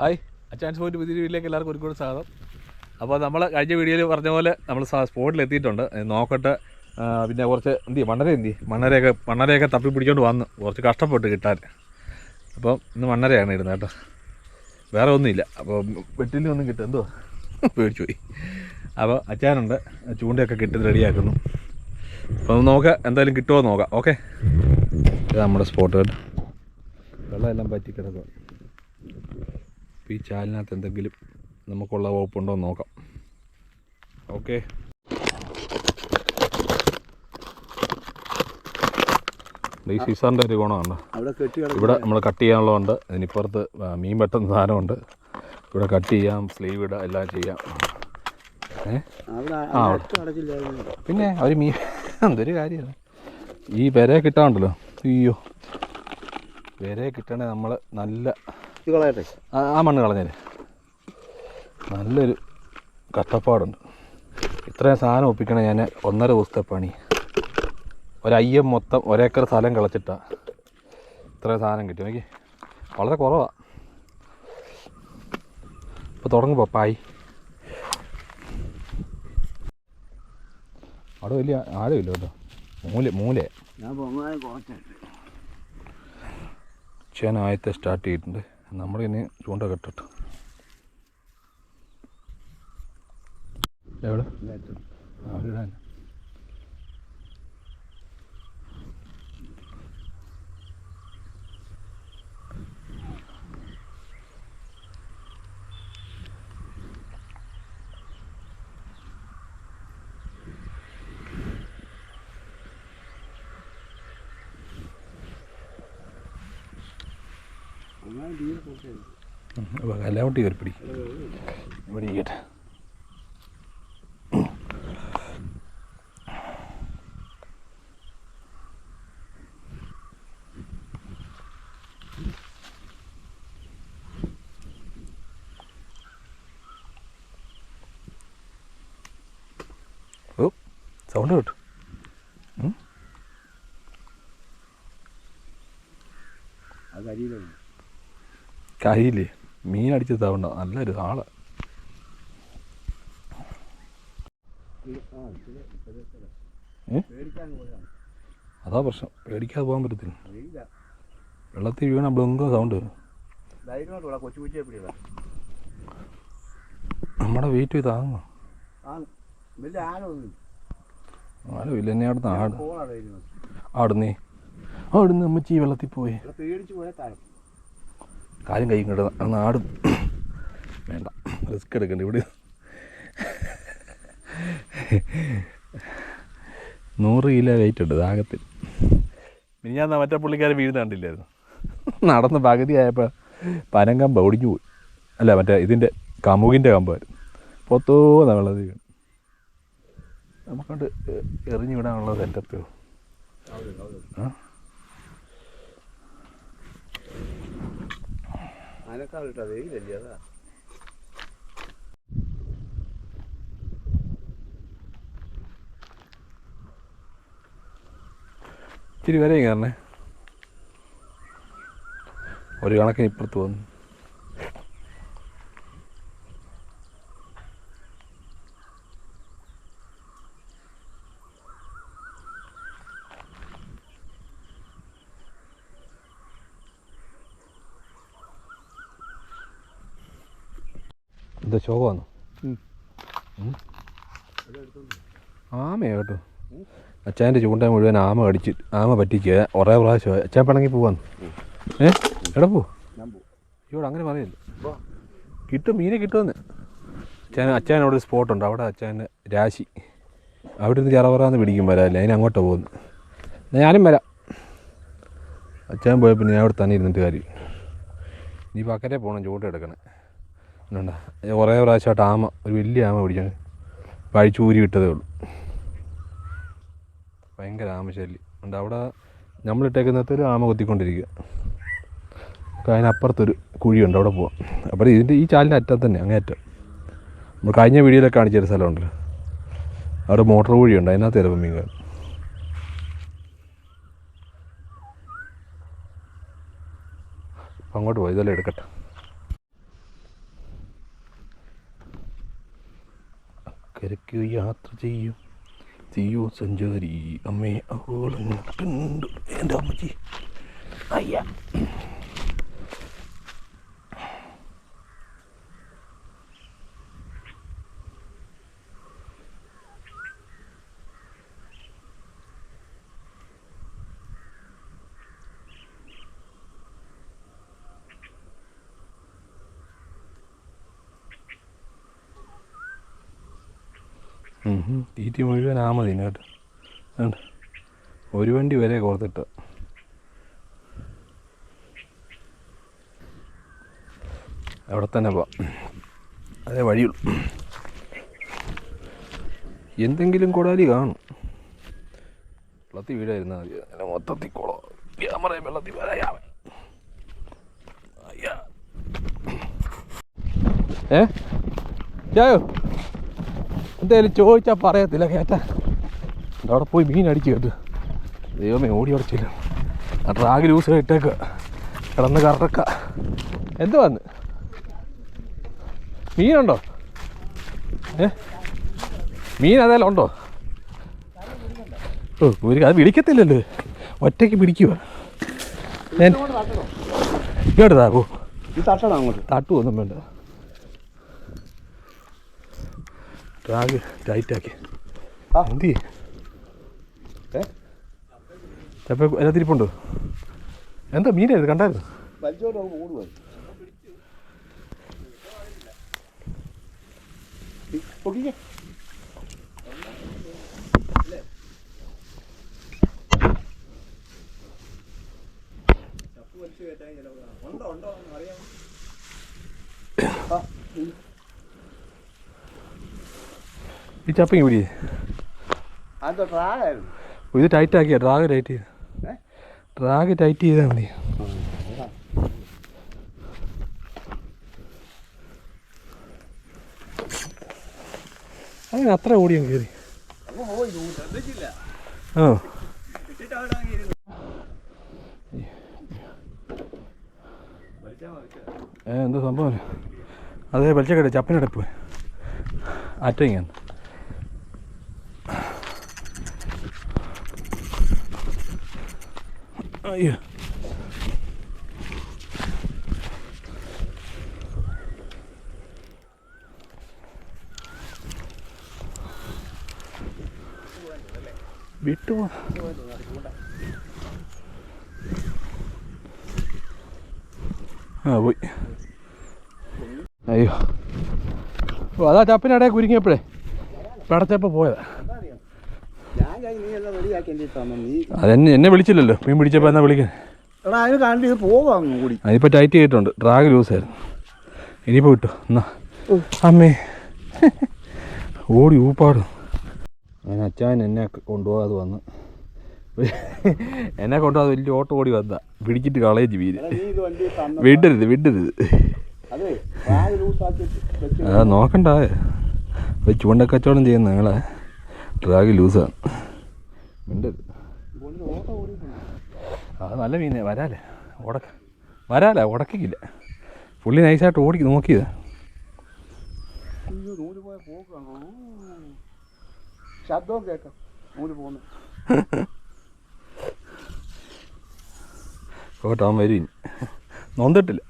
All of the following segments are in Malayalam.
ഹായ്. അച്ചാൻസ് പോയിന്റ് പുതിയ വീട്ടിലേക്ക് എല്ലാവർക്കും ഒരുപാട് സ്വാഗതം. അപ്പോൾ നമ്മൾ കഴിഞ്ഞ വീഡിയോയിൽ പറഞ്ഞ പോലെ നമ്മൾ സ്പോട്ടിൽ എത്തിയിട്ടുണ്ട്. നോക്കട്ടെ. പിന്നെ കുറച്ച് എന്തി മണ്ണര എന്തി മണ്ണരയൊക്കെ മണ്ണരയൊക്കെ തപ്പി പിടിച്ചോണ്ട് വന്നു കുറച്ച് കഷ്ടപ്പെട്ട് കിട്ടാൻ. അപ്പം ഇന്ന് മണ്ണരയാണ് ഇരുന്നത് കേട്ടോ. വേറെ ഒന്നുമില്ല. അപ്പോൾ വെട്ടിലും ഒന്നും കിട്ടും. എന്തോ പേടിച്ചു പോയി. അപ്പോൾ അച്ചാനുണ്ട്. ചൂണ്ടയൊക്കെ കിട്ടി റെഡിയാക്കുന്നു. അപ്പോൾ നോക്കാം എന്തായാലും കിട്ടുമോ എന്ന് നോക്കാം. ഓക്കെ. ഇത് നമ്മുടെ സ്പോട്ട് കേട്ടോ. വെള്ളമെല്ലാം പറ്റി കിടക്കുക അപ്പോൾ ഈ ചാലിനകത്ത് എന്തെങ്കിലും നമുക്കുള്ള വകുപ്പുണ്ടോ എന്ന് നോക്കാം. ഓക്കെ. ഈ സീസാറിന്റെ ഒരു ഗുണമുണ്ട്. ഇവിടെ നമ്മൾ കട്ട് ചെയ്യാനുള്ളതുണ്ട്. ഇതിനിപ്പുറത്ത് ആ, മീൻ വെട്ടുന്ന സാധനമുണ്ട്. ഇവിടെ കട്ട് ചെയ്യാം സ്ലീവ് ഇടാം എല്ലാം ചെയ്യാം. ആ, പിന്നെ അവർ മീൻ എന്തൊരു കാര്യമാണ്. ഈ വിര കിട്ടാണ്ടല്ലോ. അയ്യോ. വിര കിട്ടണേ നമ്മൾ നല്ല ഇത് കളയട്ടെ ആ മണ്ണ് കളഞ്ഞേ നല്ലൊരു കഷ്ടപ്പാടുണ്ട്. ഇത്രയും സാധനം ഒപ്പിക്കണേ ഞാൻ ഒന്നര ദിവസത്തെ പണി. ഒരയ്യം മൊത്തം ഒരേക്കർ സ്ഥലം കളച്ചിട്ടാ ഇത്രയും സാധനം കിട്ടി. നോക്കി വളരെ കുറവാണ് ഇപ്പോൾ തുടങ്ങും പപ്പായി. അവിടെ വലിയ ആഴമില്ല കേട്ടോ. മൂല മൂല. ഞാൻ പൊങ്ങാൻ സ്റ്റാർട്ട് ചെയ്തിട്ടുണ്ട്. നമ്മൾ ഇനി ചൂണ്ട കെട്ടിട്ട് എവിടെ ആ, എല്ലാവട്ടി കയറി പിടി. ഇവിടെ ഇരിക്കട്ടെ. ഓ സൗണ്ട് കേട്ടു. അത് കരിയിലാണ് കരിയില്ലേ മീൻ അടിച്ച് തവണ്ട നല്ലൊരു ആൾ. അതാ പ്രശ്നം. പേടിക്കാതെ പോകാൻ പറ്റത്തില്ല. വെള്ളത്തിൽ വീണ ബ്ലങ്കോ സൗണ്ട് നമ്മുടെ വീട്ടിൽ താങ്ങോ ആ വലിയ ആഴമൊന്നും ആരും ഇല്ല. എന്നെ അവിടുന്ന് ആട്. ആടുന്നേ. ആടുന്ന് അമ്മച്ചി വെള്ളത്തിൽ പോയി. പേടിച്ച് പോയാൽ താഴെ. കാര്യം കൈ കിട്ടുന്ന നാടും വേണ്ട റിസ്ക് എടുക്കണ്ട ഇവിടെ. നൂറ് കിലോ വെയിറ്റ് ഉണ്ട് ദാഹത്തിൽ. ഇനി ഞാൻ മറ്റേ പുള്ളിക്കാരൻ വീഴുന്ന കണ്ടില്ലായിരുന്നു. നടന്ന് പകുതി ആയപ്പോൾ പനങ്കമ്പ ഒടിഞ്ഞു പോയി. അല്ല മറ്റേ ഇതിന്റെ കമുകിന്റെ കമ്പായിരുന്നു പൊത്തോ നമ്മളത് വീണു. നമുക്കണ്ട് എറിഞ്ഞു വിടാനുള്ള സെറ്റപ്പ് ആ? അനക്കാളിട്ടാ വെയിലല്ലേ അതാ. ഇത്തിരി വരെ കാരണേ ഒരു കണക്കിന് ഇപ്പുറത്ത് വന്നു. എന്താ ശോകമാണോ? ആമയോ കേട്ടോ. അച്ചാന്റെ ചൂണ്ട മുഴുവൻ ആമ കടിച്ച് ആമ പറ്റിക്കുക. ഒരേ പ്രാവശ്യം അച്ഛൻ പണങ്ങി പോവാന്ന് ഏ? എവിടെ പോ. ഇവിടെ അങ്ങനെ പറയല്ല. കിട്ടും മീനെ കിട്ടുമെന്ന്. അച്ഛൻ അച്ഛൻ അവിടെ ഒരു സ്പോട്ടുണ്ട്. അവിടെ അച്ഛന്റെ രാശി. അവിടെ നിന്ന് ചറവറാന്ന് പിടിക്കും വരാല്ലേ. അതിന് അങ്ങോട്ട് പോകുന്നു ഞാനും വരാം. അച്ഛൻ പോയപ്പോൾ ഞാൻ അവിടെ തന്നെ ഇരുന്നിട്ട് കാര്യം. നീ പക്കരെ പോകണം ചൂണ്ട എടുക്കണേ. എന്താ കുറേ പ്രാവശ്യമായിട്ട് ആമ ഒരു വലിയ ആമ പിടിച്ചാണ് പഴിച്ചൂരി വിട്ടതേ ഉള്ളൂ. ഭയങ്കര ആമശല്യം. ഉണ്ട് അവിടെ നമ്മളിട്ടേക്കുന്നത് ഒരു ആമ കൊത്തിക്കൊണ്ടിരിക്കുക. അതിനപ്പുറത്തൊരു കുഴിയുണ്ട് അവിടെ പോവാം. അപ്പോൾ ഇതിന്റെ ഈ ചാലിന്റെ അറ്റം തന്നെ അങ്ങേറ്റം നമ്മൾ കഴിഞ്ഞ വീഡിയോയിലൊക്കെ കാണിച്ചൊരു സ്ഥലമുണ്ടല്ലോ. അവിടെ മോട്ടോർ കുഴിയുണ്ട് അതിനകത്ത് ചിലപ്പോൾ മീൻ കാണും അങ്ങോട്ട് പോയി ഇതെല്ലാം എടുക്കട്ടെ. അക്കരയ്ക്ക് യാത്ര ചെയ്യും. തീയോ സഞ്ചാരി അമ്മേ അവളങ്ങൾ കണ്ടു. എന്റെ അമ്മച്ചി. അയ്യ. തീറ്റി മുഴുവൻ ആമതിന് കേട്ടോ ഉണ്ട് ഒരു വണ്ടി വരെ കോർത്തിട്ട്. അവിടെ തന്നെ പോവാം. അതേ വഴിയുള്ളൂ. എന്തെങ്കിലും കൊടാലി കാണും. വെള്ളത്തിൽ വീടായിരുന്നാൽ മതി. അങ്ങനെ മൊത്തത്തിൽ കുളോ. ക്യാമറയും വെള്ളത്തിൽ വരായാവേ ഏ? ചായോ എന്തായാലും ചോദിച്ചാൽ പറയത്തില്ല കേട്ടാ. അവിടെ പോയി മീൻ അടിച്ചു കേട്ടു. ദൈവമേ ഓടി അടച്ചില്ല ആ ട്രാഗ് ലൂസ് ഇട്ടേക്ക്. കിടന്ന് കറക്ക. എന്ത് വന്ന്? മീനുണ്ടോ? ഏ? മീൻ അതേലും ഉണ്ടോ? ഓ ഒരു അത് പിടിക്കത്തില്ലല്ലോ. ഒറ്റയ്ക്ക് പിടിക്കുക ഞാൻ ഇങ്ങോട്ട് താക്കൂ ഇത് തട്ടണം അങ്ങോട്ട്. തട്ടു ഒന്നും വേണ്ട. ട്രാഗ് ടൈറ്റാക്കി. എന്തി? ചപ്പ അതിനകത്തിരിപ്പുണ്ടോ എന്താ മീനായിരുന്നു കണ്ടായിരുന്നു? വലിച്ചോട്ട് ഓടുക പൊക്കിക്കേ. ഈ ചപ്പിങ് പിടി ഇത് ടൈറ്റ് ആക്കിയ ഡ്രാഗ് ടൈറ്റ് ചെയ്ത്? ഡ്രാഗ് ടൈറ്റ് ചെയ്താൽ മതി. അങ്ങനെ അത്ര ഓടിയും കയറി. ആ. ഏ എന്താ സംഭവം? അതെ വലിച്ചക്കട്ടെ ചപ്പിനടപ്പ്. അറ്റങ്ങാണ് അയ്യോ. വിട്ടു ആ പോയി. അയ്യോ. അതാ ചപ്പിനിടയിൽ കുരുങ്ങിയപ്പോഴേ. പടച്ചപ്പോൾ പോയതാ. അതെന്നെ എന്നെ വിളിച്ചില്ലല്ലോ. മീൻ പിടിച്ചപ്പോൾ എന്നാ വിളിക്കാൻ? എടാ അതിന് കണ്ട് ഇത് പോവാം കൂടി. അതിപ്പോൾ ടൈറ്റ് ചെയ്തിട്ടുണ്ട്. ഡ്രാഗ് ലൂസായിരുന്നു ഇനിയിപ്പോൾ കിട്ടും. എന്നാ. അമ്മേ. ഓടി ഊപ്പാട്. അങ്ങനെ അച്ചാൻ എന്നെ കൊണ്ടുപോകാതെ വന്ന്. എന്നെ കൊണ്ടുപോകാതെ വലിയ ഓട്ടോ ഓടി വന്ന. പിടിച്ചിട്ട് കളയിച്ച് വീര് വിടരുത് വിടരുത്. അതെ ആ നോക്കണ്ട. ഒരു ചൂണ്ടക്കച്ചവടം ചെയ്യുന്ന ഞങ്ങളെ ഡ്രാഗ് ലൂസാണ് മിണ്ടത് അത് നല്ല മീനെ വരാലേ ഉടക്ക. വരാല ഉടക്കിക്കില്ല. പുള്ളി നൈസായിട്ട് ഓടി നോക്കിയത്. അയ്യോ നൂൽ പോയ പോക്കാണോ ശബ്ദവും കേൾക്കാം നൂൽ പോകുന്നു. കോട്ടെ അവൻ വരും. നൊന്തിട്ടില്ല.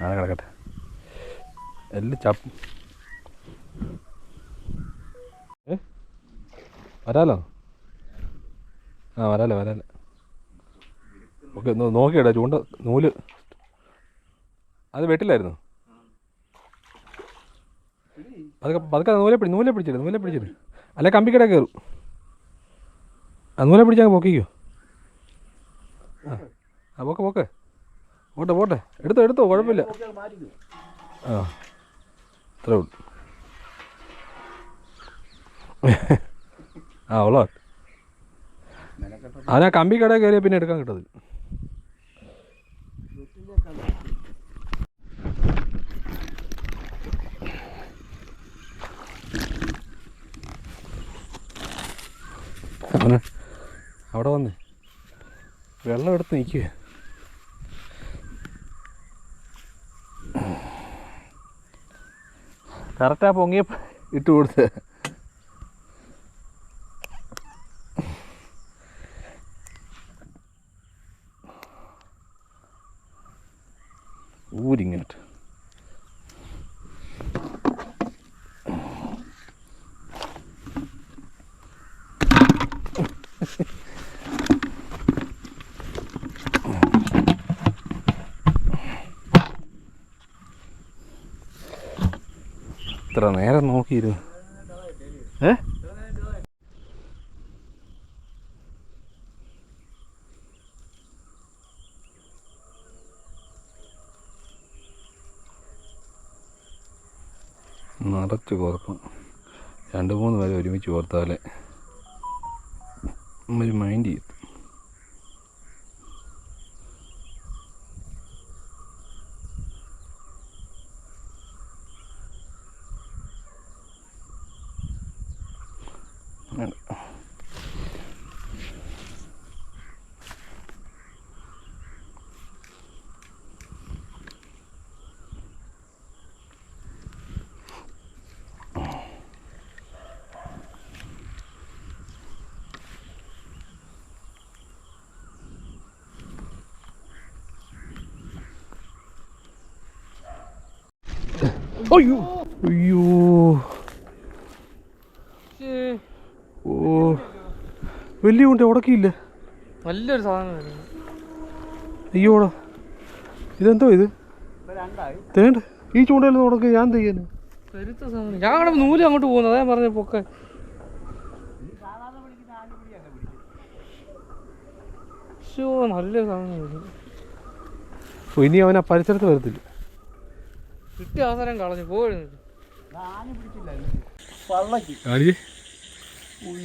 കിടക്കട്ടെ. എല്ലാം ചപ്പ്. ഏ? വരാലോ? ആ വരാലോ വരാലോ. ഓക്കെ നോക്കിയടാ ചൂണ്ട നൂൽ. അത് വെട്ടില്ലായിരുന്നു? പതുക്കെ പതുക്കെ നൂലെ പിടി നൂലെ പിടിച്ചിട്ട് നൂലെ പിടിച്ചിട്ട് അല്ലെ കമ്പിക്കട കയറും. ആ നൂലെ പിടിച്ചാൽ പൊക്കിക്കോ. ആ ആ പോക്കെ പോക്കെ. പോട്ടെ പോട്ടെ. എടുത്തോ എടുത്തോ കുഴപ്പമില്ല. ആ അത്രേ ഉള്ളൂ. ആ ഉള്ള അവനാ കമ്പി കട കയറിയ പിന്നെ എടുക്കാൻ കിട്ടത് അവിടെ വന്നേ. വെള്ളം എടുത്ത് നിൽക്കുക കറക്റ്റാ പൊങ്ങിയ ഇട്ട് കൊടുത്ത്. ഇത്ര നേരം നോക്കിയിരുന്നു. ഏ? നിറച്ച് കോർക്കും രണ്ട് മൂന്ന് പേരെ ഒരുമിച്ച് കോർത്താലേ ഒരു മൈൻഡ് ചെയ്യും അയ്യോ. അയ്യോ. ഓ. വലിയ ഉണ്ട് ഉടക്കിയില്ല. നല്ലൊരു സാധനം അയ്യോടാ ഇതെന്തോ ഇത്? തേണ്ട. ഈ ചൂണ്ടയിൽ ഉടക്ക് ഞാൻ ചെയ്യാൻ സാധനം. ഞാൻ അവിടെ നൂൽ അങ്ങോട്ട് പോകുന്നു. അതാ പറഞ്ഞ പൊക്കെ. സാധനമായിരുന്നു ഓ ഇനി അവൻ ആ പരിസരത്ത് വരത്തില്ല. കിട്ടിയ അവസരം കളഞ്ഞു പോയിരുന്നു ആന പിടിച്ചില്ല പള്ളക്ക് കാണിച്ചേ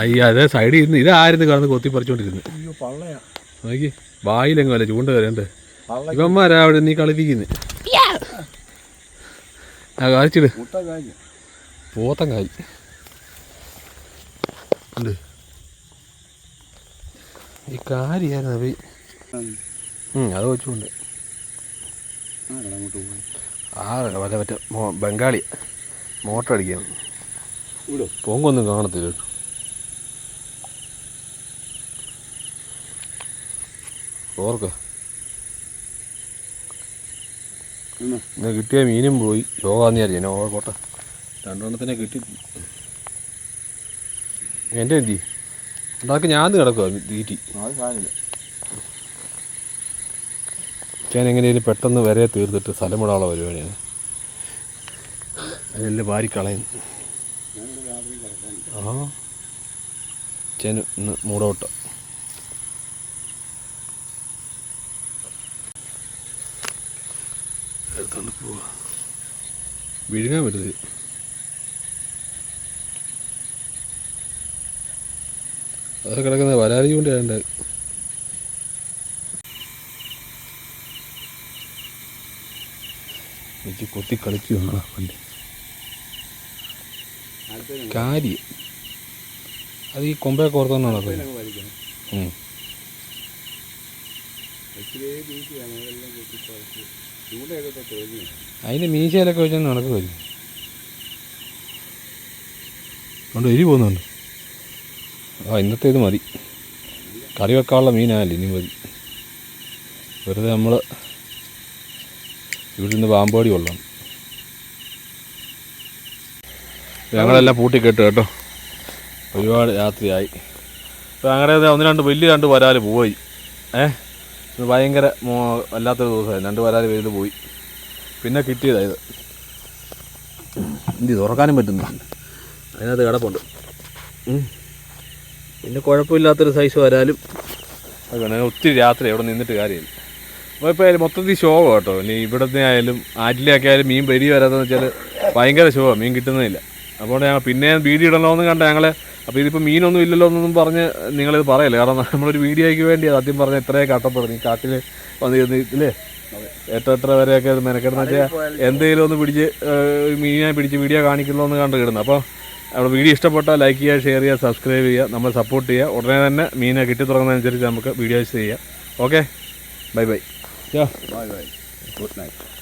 അയ്യ അതെ സൈഡിൽ ഇരുന്ന് ഇതായിരുന്നു കടന്ന് കൊത്തി പറിച്ചോണ്ടിരുന്നത് അയ്യോ പള്ളയാ. നോക്കി വായിലെങ്ങും അല്ല ചൂണ്ട വരണ്ട് ഇവന്മാരാ അവിടെ നീ കളിപ്പിക്കുന്നത് ആ കാണിച്ചിട്. പോത്തൻ കായി. ഉണ്ട് ഈ കാര്യായിരുന്നു ഉം, അത് വെച്ചുകൊണ്ട് അങ്ങോട്ട് പോയി? ആ മറ്റേ മറ്റേ ബംഗാളി. മോട്ടർ അടിക്കാൻ. ഇവിടെ പൊങ്ങൊന്നും കാണത്തില്ല കേട്ടോ. ഓർക്ക. ഇന്ന് കിട്ടിയ മീനും പോയി. യോഗാന്ന് വിചാരിച്ചു ഞാൻ ഓർക്കോട്ടെ രണ്ടെണ്ണത്തിനെ കിട്ടി. എന്റെ എന്തി ഉണ്ടാക്കി ഞാൻ കിടക്കുക തീറ്റി. അത് കാണില്ല. ഞാൻ എങ്ങനെയും പെട്ടെന്ന് വരെ തീർത്തിട്ട് സ്ഥലം വിടാനുള്ള പരിപാടിയാണ്. അതിനെല്ലാം വാരി കളയുന്നു ഞാനിവിടെ ആ. ചേന ഇന്ന് മൂടോട്ട. വിഴുങ്ങാൻ പറ്റത് അതൊക്കെ കിടക്കുന്ന വരാതി കൊണ്ട് വേണ്ട എനിക്ക് കൊത്തി കളിച്ചു വന്നാ വണ്ടി അടുത്തൊരു കാര്യം അത് ഈ കൊമ്പയൊക്കെ ഓർത്തോണ്ടാണ് കൊത്തി കളിക്കുകയാണ് പണ്ട് കാരി അത്? ഈ കൊമ്പയൊക്കെ ചൂണ്ടയൊക്കെ തോന്നി അതിന്റെ മീശയിലൊക്കെ വെച്ചാൽ നടക്കുമായിരിക്കും അതുകൊണ്ട് എരി പോകുന്നുണ്ട്? ആ ഇന്നത്തെ ഇത് മതി. കറി വെക്കാനുള്ള മീനായല്ലേ ഇനി മതി. വെറുതെ നമ്മൾ ഇവിടെ നിന്ന് പാമ്പാടി വെള്ളം ഞങ്ങളെല്ലാം പൂട്ടിക്കെട്ട് കേട്ടോ. ഒരുപാട് രാത്രിയായി. അപ്പോൾ അങ്ങനെ ഒന്ന് രണ്ട് വലിയ രണ്ട് വരാൽ പോയി. ഏ? ഇത് ഭയങ്കര വല്ലാത്തൊരു ദിവസമായി. രണ്ട് വരാൽ വലുത് പോയി. പിന്നെ കിട്ടിയതായത് എന്ത് തുറക്കാനും പറ്റുന്നില്ല. അതിനകത്ത് കിടപ്പുണ്ട്. പിന്നെ കുഴപ്പമില്ലാത്തൊരു സൈസ് വരാലും. ഒത്തിരി രാത്രി എവിടെ നിന്നിട്ട് കാര്യമില്ല. അപ്പോൾ ഇപ്പോൾ മൊത്തത്തിൽ ശോകം കേട്ടോ. ഇനി ഇവിടുത്തെ ആയാലും ആറ്റിലൊക്കെ ആയാലും മീൻ പെരി വരാതെന്ന് വെച്ചാൽ ഭയങ്കര ശോകം മീൻ കിട്ടുന്നില്ല അപ്പോൾ ഞങ്ങൾ പിന്നെ വീഡിയോ ഇടണമെന്ന് കണ്ട ഞങ്ങളെ അപ്പോൾ ഇതിപ്പോൾ മീനൊന്നും ഇല്ലല്ലോ എന്നൊന്നും പറഞ്ഞ് നിങ്ങളിത് പറയല്ലേ? കാരണം നമ്മളൊരു വീഡിയോയ്ക്ക് വേണ്ടി ആദ്യം പറഞ്ഞ ഇത്രയും കട്ടപ്പെടുന്നു ഈ കാട്ടിൽ വന്നിരുന്ന് ഇല്ലേ? എത്ര എത്ര വരെയൊക്കെ അത് മെനക്കെടുന്ന വെച്ചാൽ എന്തെങ്കിലും ഒന്ന് പിടിച്ച് മീനിനെ പിടിച്ച് വീഡിയോ കാണിക്കുന്നു എന്ന് കണ്ട് കിടന്നു. അപ്പോൾ അവിടെ വീഡിയോ ഇഷ്ടപ്പെട്ടാൽ ലൈക്ക് ചെയ്യുക ഷെയർ ചെയ്യുക സബ്സ്ക്രൈബ് ചെയ്യുക നമ്മൾ സപ്പോർട്ട് ചെയ്യുക. ഉടനെ തന്നെ മീനെ കിട്ടി തുടങ്ങുന്നതനുസരിച്ച് നമുക്ക് വീഡിയോസ് ചെയ്യാം. Okay bye bye yeah bye bye good night